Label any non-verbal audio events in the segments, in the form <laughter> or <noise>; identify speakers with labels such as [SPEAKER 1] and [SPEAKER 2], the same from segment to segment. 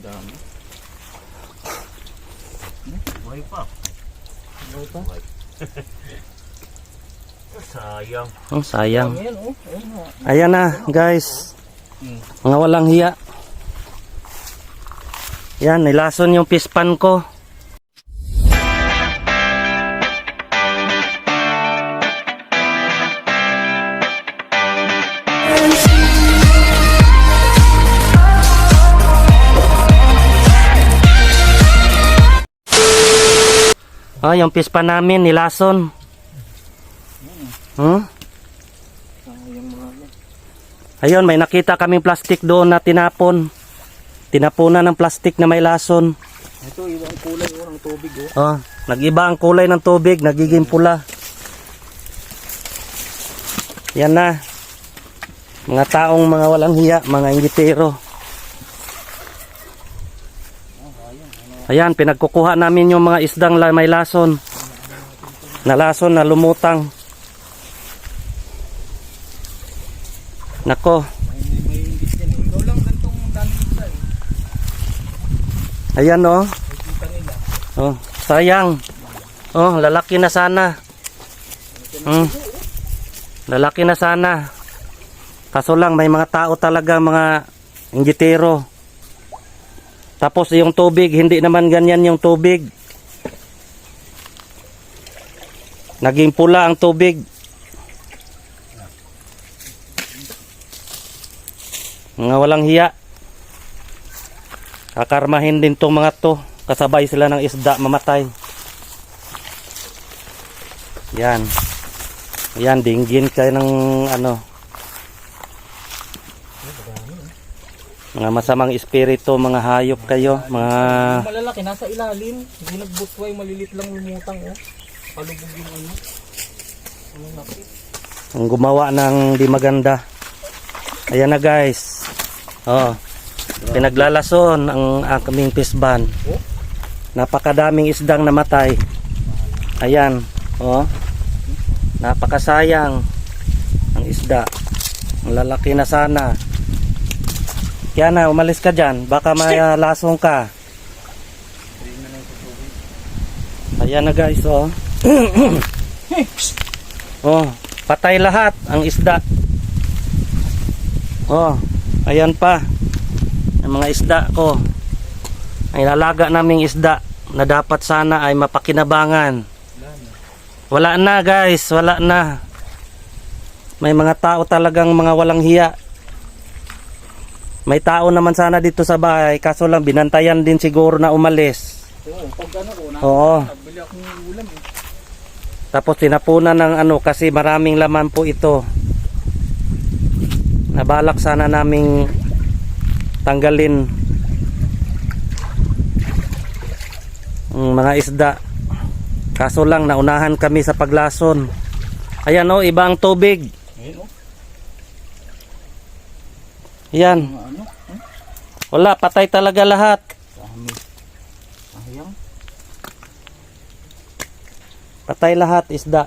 [SPEAKER 1] Dami.
[SPEAKER 2] Buhay pa.
[SPEAKER 1] Ano pa?
[SPEAKER 2] Sayang.
[SPEAKER 3] Oh, sayang.
[SPEAKER 1] Ayan, oh. Oh.
[SPEAKER 3] Ayan na, guys.
[SPEAKER 1] Hmm.
[SPEAKER 3] Mga walang hiya. Yan, nilason yung pispan ko. Ah, yung pispan namin nilason. Hmm?
[SPEAKER 1] Sayang mga ano.
[SPEAKER 3] Ayun, may nakita kaming plastic doon na tinapon. Tinapunan ng plastic na may lason.
[SPEAKER 1] Ito, ibang kulay oh, ng tubig oh.
[SPEAKER 3] Oh, nag-iba ang kulay ng tubig, nagiging pula. Yan na. Mga taong mga walang hiya, mga inggitero. Ayan, pinagkukuha namin yung mga isdang may lason. Na lason na lumutang. Nako, ayan oh. Oh, sayang. Oh, lalaki na sana. Hmm. Lalaki na sana. Kaso lang may mga tao talaga mga inggitero. Tapos yung tubig, hindi naman ganyan yung tubig. Naging pula ang tubig. Mga walang hiya. Kakarmahin din tong mga to. Kasabay sila ng isda mamatay. Yan. Yan, dinggin kayo ng ano. Mga masamang espiritu, mga hayop kayo, mga
[SPEAKER 1] malalaki, nasa ilalim. Hindi nagbutway, malilit lang lumutang oh. Palubog yung ano. Ano
[SPEAKER 3] ang gumawa ng di maganda. Ayan na guys. Oh. Pinaglalason ang aming pisban.
[SPEAKER 1] Oh.
[SPEAKER 3] Napakadaming isdang namatay. Ayan. Oh. Napakasayang ang isda. Ang lalaki na sana. Kaya na, umalis ka dyan. Baka may ah, lasong ka. Ayan na guys, oh. <coughs> oh, patay lahat ang isda. Oh, ayan pa. Ang mga isda ko. Ang ilalaga naming isda na dapat sana ay mapakinabangan. Wala na guys, wala na. May mga tao talagang mga walang hiya. May tao naman sana dito sa bahay, kaso lang binantayan din siguro na umalis.
[SPEAKER 1] Oo, pag ano ko,
[SPEAKER 3] Oo.
[SPEAKER 1] nagbili akong ulam eh.
[SPEAKER 3] Tapos tinapunan ng ano kasi maraming laman po ito. Nabalak sana naming tanggalin ang mga isda. Kaso lang naunahan kami sa paglason. Ayan o, iba ang tubig.
[SPEAKER 1] Ayun oh.
[SPEAKER 3] Yan.
[SPEAKER 1] Ano. Hmm?
[SPEAKER 3] Wala, patay talaga lahat. Patay lahat isda.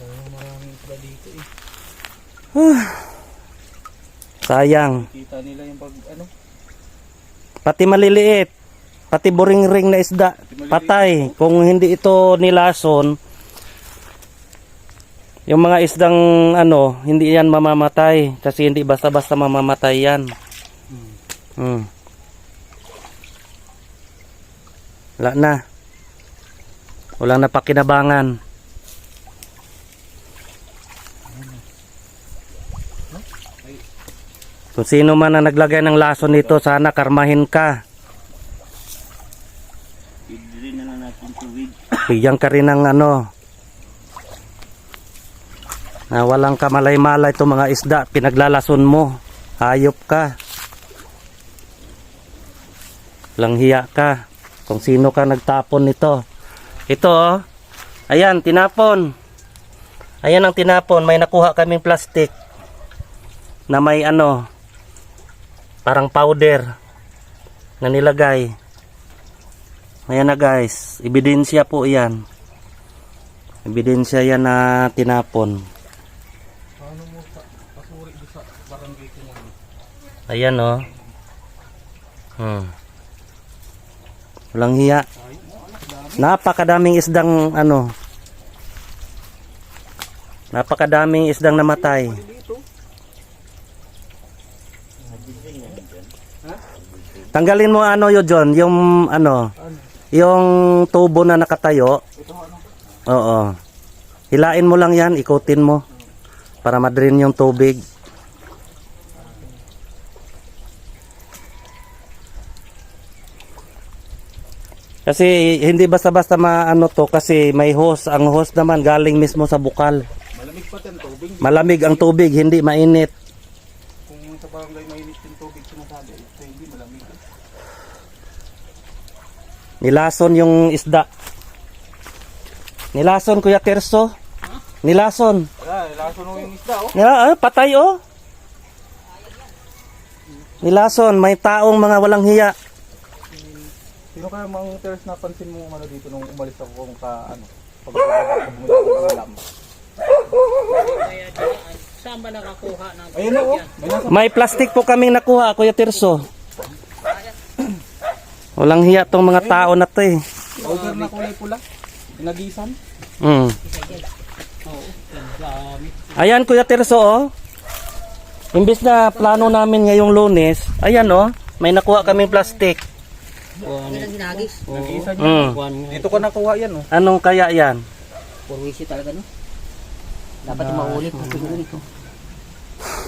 [SPEAKER 1] Sayang eh. <sighs>
[SPEAKER 3] Sayang.
[SPEAKER 1] Kita nila yung pag ano.
[SPEAKER 3] Pati maliliit. Pati boring-ring na isda. Patay. Kung hindi ito nilason, yung mga isdang ano, hindi yan mamamatay. Kasi hindi basta-basta mamamatay yan. Hmm. Wala na. Walang napakinabangan. Kung sino man ang naglagay ng lason nito, sana karmahin ka.
[SPEAKER 2] Na.
[SPEAKER 3] Bigyan ka rin ng ano. Na walang kamalay-malay itong mga isda. Pinaglalason mo. Hayop ka. Lang hiya ka. Kung sino ka nagtapon nito. Ito oh. Ayan, tinapon. Ayan ang tinapon. May nakuha kaming plastic. Na may ano. Parang powder. Na nilagay. Ayan na guys, ebidensya po yan. Ebidensya yan na tinapon. Ayan oh. Hmm. Walang hiya. Napakadaming isdang ano. Napakadaming isdang namatay. Tanggalin mo ano yun, John, yung ano, yung tubo na nakatayo. Oo. Hilain mo lang yan, ikutin mo. Para madrin yung tubig. Kasi hindi basta-basta maano to kasi may hose. Ang hose naman galing mismo sa bukal.
[SPEAKER 1] Malamig pa ten tubig.
[SPEAKER 3] Malamig ang tubig, hindi mainit.
[SPEAKER 1] Kung sa barangay mainit yung tubig sinasabi, ito hindi malamig.
[SPEAKER 3] Nilason yung isda. Nilason Kuya Terso. Nilason.
[SPEAKER 1] Wala, laso nung yung isda oh.
[SPEAKER 3] Nila, ah, patay oh. Nilason, may taong mga walang hiya.
[SPEAKER 1] Sino kaya mga teres napansin mo ano dito nung umalis ako kung ka ano? Pag bumili ng alam.
[SPEAKER 4] Kaya diyan, saan ba nakakuha ng
[SPEAKER 1] Ayun oh, may
[SPEAKER 3] plastic po kaming nakuha, Kuya Terso. Walang hiya tong mga tao na to eh.
[SPEAKER 1] powder na kulay pula. Pinagisan.
[SPEAKER 3] Mm. Ayan Kuya Terso oh. Imbis na plano namin ngayong lunes, ayan oh, may nakuha kaming plastic.
[SPEAKER 1] Nagisan niya.
[SPEAKER 3] Mm.
[SPEAKER 4] One
[SPEAKER 1] Dito ko nakuha yan oh.
[SPEAKER 3] Anong kaya yan?
[SPEAKER 5] Purwisi talaga no. Dapat yung maulit ito.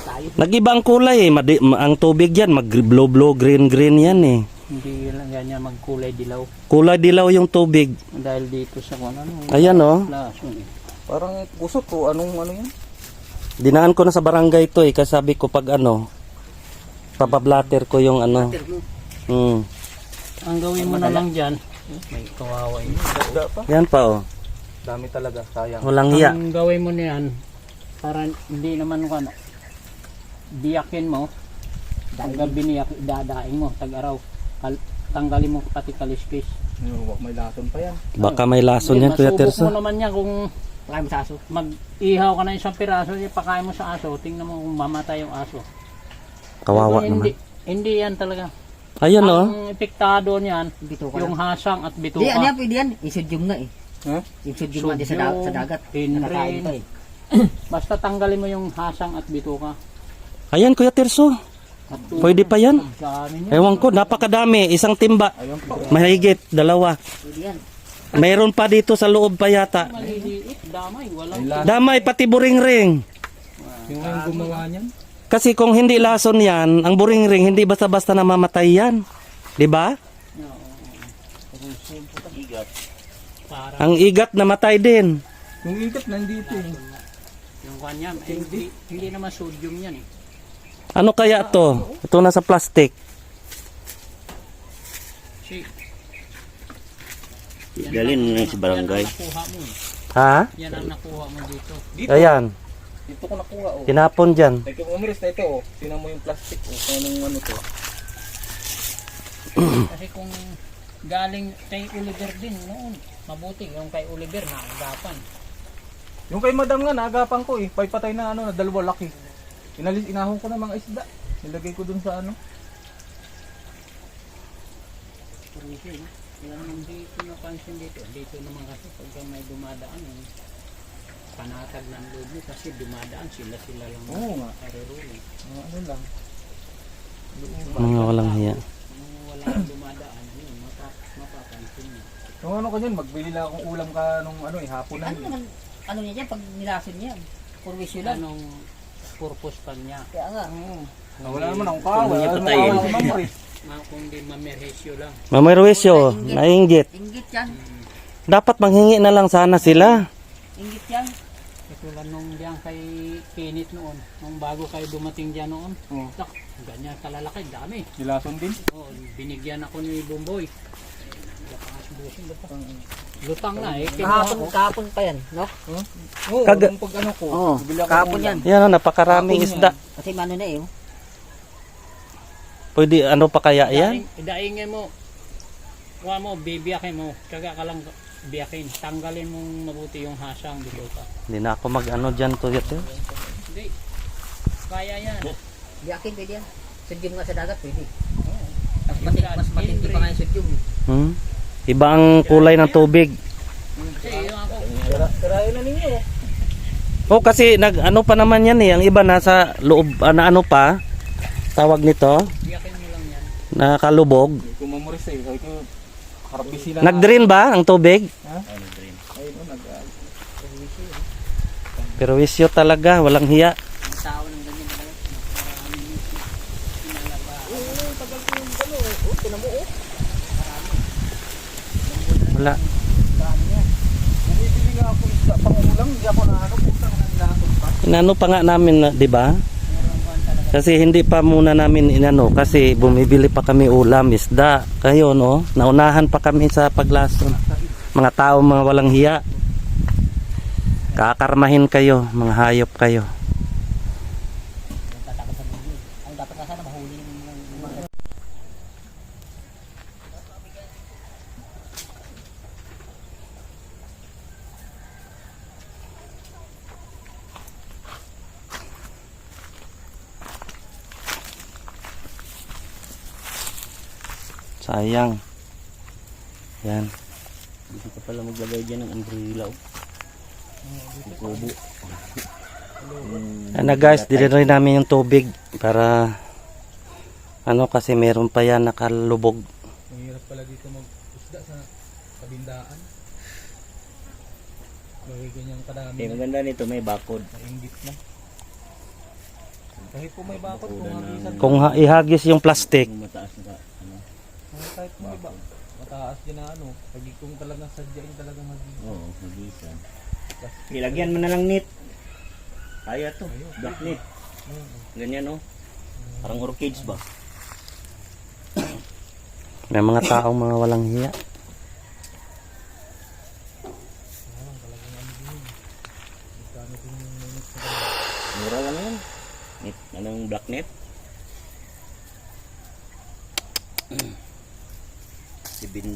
[SPEAKER 5] Tayo.
[SPEAKER 3] Nag-iba ang kulay eh. Madi- ma- ang tubig yan, mag blue blue green green yan eh.
[SPEAKER 4] Hindi lang ganyan magkulay dilaw.
[SPEAKER 3] Kulay dilaw yung tubig.
[SPEAKER 4] Dahil dito sa kung ano,
[SPEAKER 3] Ayan oh.
[SPEAKER 4] lason eh.
[SPEAKER 1] Parang kusot ko anong ano yan?
[SPEAKER 3] Dinaan ko na sa barangay to eh. Kasi sabi ko pag ano, papablatter ko yung ano. Mm.
[SPEAKER 4] Ang gawin mo na lang dyan, may kawawa yun.
[SPEAKER 1] Isda pa.
[SPEAKER 3] Yan pa oh.
[SPEAKER 1] Dami talaga, sayang.
[SPEAKER 3] Walang hiya.
[SPEAKER 4] Ang gawin mo na yan, para hindi naman ko ano, biyakin mo, hanggang biniyak, dadaing mo, tag-araw. Kal- tanggalin mo pati kaliskis.
[SPEAKER 1] Yung may lason pa yan.
[SPEAKER 3] Baka may lason yan, Kuya
[SPEAKER 4] Masubok
[SPEAKER 3] Terso.
[SPEAKER 4] mo naman yan kung
[SPEAKER 5] Pakain mo sa aso.
[SPEAKER 4] mag-ihaw ka na isang piraso, ipakain mo sa aso, tingnan mo kung mamatay yung aso.
[SPEAKER 3] Kawawa
[SPEAKER 4] hindi,
[SPEAKER 3] naman.
[SPEAKER 4] Hindi yan talaga.
[SPEAKER 3] Ayan oh.
[SPEAKER 4] Ang epektado niyan,
[SPEAKER 5] Bito ka
[SPEAKER 4] yung
[SPEAKER 5] na.
[SPEAKER 4] hasang at
[SPEAKER 5] Di, ano
[SPEAKER 4] bituka.
[SPEAKER 5] yan, pwede yan. Isudyum nga eh. Sudyum nga din sa, da- sa dagat. Nakakain pa eh. <coughs>
[SPEAKER 4] Basta tanggalin mo yung hasang at bituka.
[SPEAKER 3] Ayan Kuya Terso.
[SPEAKER 4] At
[SPEAKER 3] Pwede pa yan. Ewan ko, napakadami. Isang timba. Mahigit, dalawa. Mayroon pa dito sa loob pa yata.
[SPEAKER 4] Damay,
[SPEAKER 3] pati buring-ring.
[SPEAKER 1] Yung yung gumawa niyan.
[SPEAKER 3] Kasi kung hindi lason yan, ang buring-ring, hindi basta-basta namamatay yan. 'Di ba? Ang igat namatay din.
[SPEAKER 1] Yung ikat nandito eh.
[SPEAKER 4] yung kanya. Eh, hindi, hindi naman sodium yan eh.
[SPEAKER 3] Ano kaya to? Ito na sa plastic.
[SPEAKER 4] Si,
[SPEAKER 2] Dalhin mo na sa barangay.
[SPEAKER 4] yan ang nakuha mo. eh.
[SPEAKER 3] Ha?
[SPEAKER 4] Yan ang nakuha mo dito.
[SPEAKER 1] Dito.
[SPEAKER 3] Ayan,
[SPEAKER 1] Dito ko nakuha oh.
[SPEAKER 3] tinapon dyan.
[SPEAKER 1] Like yung umalis na ito oh. Tinan mo yung plastic oh. Kung anong ano to. <clears throat>
[SPEAKER 4] Kasi kung galing kay Oliver din noon, mabuti yung kay Oliver na agapan.
[SPEAKER 1] Yung kay madam nga naagapan ko eh. Paypatay na ano na dalawa laki. Inalis inahon ko na mga isda. Nilagay ko dun sa ano.
[SPEAKER 4] Kaya naman dito napansin dito. Dito naman kasi pagka may dumadaan, yung panatag ng loob mo kasi dumadaan sila-sila lang.
[SPEAKER 1] Oo nga.
[SPEAKER 4] Kareruli.
[SPEAKER 1] Mga ano lang.
[SPEAKER 3] Mga walang hiya.
[SPEAKER 4] Kung walang dumadaan, yun, mapa, mapapansin mo.
[SPEAKER 1] Yung ano ko dyan, magbili lang akong ulam ka nung ano eh, hapon na
[SPEAKER 5] Ano
[SPEAKER 1] yun.
[SPEAKER 5] naman, ano niya dyan, pag nilason niya. Purwisi lang.
[SPEAKER 4] Anong purpose pa niya?
[SPEAKER 5] Kaya nga.
[SPEAKER 1] Ah, wala naman akong kawa. Wala naman
[SPEAKER 2] patayin.
[SPEAKER 1] akong memory. <laughs>
[SPEAKER 4] Ma, kung di mamerhisyo lang.
[SPEAKER 3] Mamay Ruesyo, nainggit.
[SPEAKER 5] Inggit yan.
[SPEAKER 3] Dapat manghingi na lang sana sila.
[SPEAKER 5] Inggit yan.
[SPEAKER 4] Katulad nung diyan kay Kinit noon, nung bago kayo dumating diyan noon,
[SPEAKER 1] Oo.
[SPEAKER 4] tak, ganyan kalalaki, dami.
[SPEAKER 1] Nilason din.
[SPEAKER 4] Oh, binigyan ako ni Bumboy. Pa? Lutang na eh.
[SPEAKER 5] Kahapon, kahapon pa yan. No?
[SPEAKER 1] Oo,
[SPEAKER 3] Kaga-
[SPEAKER 1] yung pag ano ko.
[SPEAKER 5] Oo, kahapon yan.
[SPEAKER 3] Yan o, napakaraming
[SPEAKER 1] Kapon
[SPEAKER 3] isda.
[SPEAKER 5] Kasi mano na eh. oh.
[SPEAKER 3] Pwede, ano pa kaya yan?
[SPEAKER 4] Daing, daingin mo. Kuha mo, bibiyakin mo. Kaga ka lang biyakin. Tanggalin mong mabuti yung hasang dito ka.
[SPEAKER 3] Hindi na ako mag ano dyan to yun.
[SPEAKER 4] Hindi. Kaya yan.
[SPEAKER 5] Biyakin pwede yan. Sodium nga sa dagat, pwede. Mas, mati, mas matindi pa nga yung sodium. eh.
[SPEAKER 3] Hmm? Iba ang kulay ng tubig.
[SPEAKER 1] Sirain na ninyo.
[SPEAKER 3] Oh, kasi nag ano pa naman yan eh. Ang iba nasa loob, ah, na ano pa, tawag nito,
[SPEAKER 4] Biyakin mo lang yan.
[SPEAKER 3] nakalubog.
[SPEAKER 1] Kung mamoris eh, kaya ko sila.
[SPEAKER 3] Nag-drain ba ang tubig?
[SPEAKER 1] Ayun, oh, nag
[SPEAKER 3] Pero wisyo talaga, walang hiya.
[SPEAKER 4] Ng.
[SPEAKER 3] Wala.
[SPEAKER 1] Ano.
[SPEAKER 3] Inano pa nga namin, na- 'di ba? Kasi hindi pa muna namin inano kasi bumibili pa kami ulam, isda. Kayo no, naunahan pa kami sa paglason. Mga tao mga walang hiya. Kakarmahin kayo, mga hayop kayo.
[SPEAKER 5] Tatakot sa bugyo. Ang dapat nga sana mahuli yung mga yung mga
[SPEAKER 3] Sayang. Yan.
[SPEAKER 2] Dito ka pala maglagay dyan ng umbrella. oh. Kubo.
[SPEAKER 3] Ano guys, dili rin namin yung tubig para ano kasi meron pa yan nakalubog.
[SPEAKER 1] Mahirap pala dito mag-isda sa kabindaan. Lagi ganyang kadami.
[SPEAKER 2] Eh, maganda nito, may bakod.
[SPEAKER 1] Nainggit na. Kahit po may bakot, kung
[SPEAKER 3] Kung ha- ihagis yung plastic,
[SPEAKER 2] mataas na ka, ano.
[SPEAKER 1] Kahit po may ba, mataas din na ano, pag kung talagang sadyain talagang hagisan.
[SPEAKER 2] Oo, magisan. Ilagyan mo na lang net. Kaya to, black net. Ganyan oh. Parang orchids ba?
[SPEAKER 3] may mga taong mga walang hiya.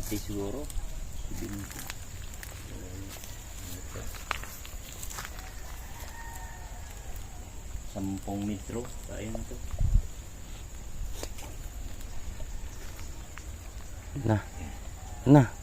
[SPEAKER 2] 50 siguro. 70 sampung metro. Kaya na to.
[SPEAKER 3] Na. Na.